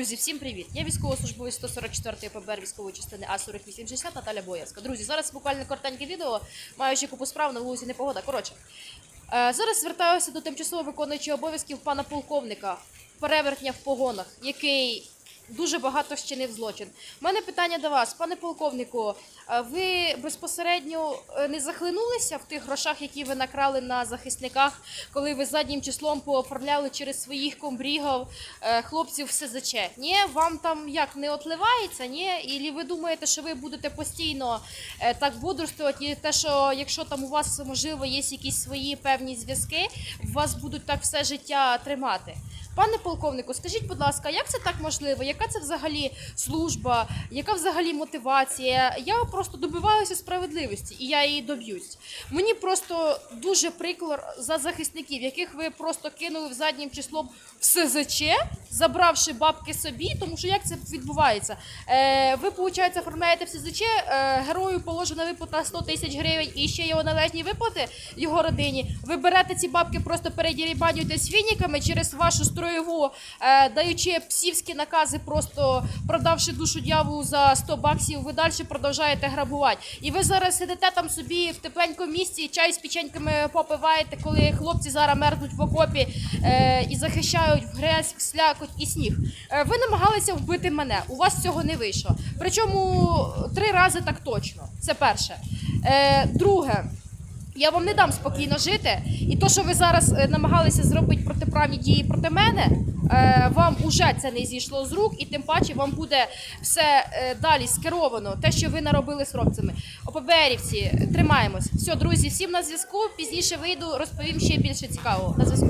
Друзі, всім привіт! Я військовослужбовець 144-ї ПБР військової частини А4860 Наталя Боярська. Друзі, зараз буквально коротеньке відео, маючи купу справ на вулиці Непогода. Коротше, е, зараз звертаюся до тимчасово виконуючого обов'язків пана полковника, перевертня в погонах, який дуже багато щинив злочин. У мене питання до вас, пане полковнику. Ви безпосередньо е, не захлинулися в тих грошах, які ви накрали на захисниках, коли ви заднім числом пооформляли через своїх комбрігів е, хлопців в СЗЧ? Ні, вам там як не отливається? Ні? Ілі ви думаєте, що ви будете постійно е, так бодрствувати, і те, що якщо там у вас можливо є якісь свої певні зв'язки, вас будуть так все життя тримати? Пане полковнику, скажіть, будь ласка, як це так можливо? Яка це взагалі служба? Яка взагалі мотивація? Я просто добиваюся справедливості, і я її доб'юсь. Мені просто дуже прикро за захисників, яких ви просто кинули в заднім числом в СЗЧ, забравши бабки собі, тому що як це відбувається? Е, ви, виходить, оформляєте в СЗЧ, е, герою положена виплата 100 тисяч гривень і ще його належні виплати його родині. Ви берете ці бабки, просто передірібанюєте з фініками через вашу строєву, е, даючи псівські накази, просто продавши душу дьяволу за 100 баксів, ви далі продовжуєте грабувати. І ви зараз сидите там собі в тепленькому місці, чай з печеньками попиваєте, коли хлопці зараз мерзнуть в окопі е, і захищають в грязь, в слякоть і сніг. Е, ви намагалися вбити мене. У вас цього не вийшло. Причому три рази так точно. Це перше. Е, друге. Я вам не дам спокійно жити, і то, що ви зараз е, намагалися зробити протиправні дії проти мене, вам уже це не зійшло з рук, і тим паче вам буде все далі скеровано, те, що ви наробили з хлопцями. ОПБРівці, тримаємось. Все, друзі, всім на зв'язку. Пізніше вийду, розповім ще більше цікавого. На зв'язку.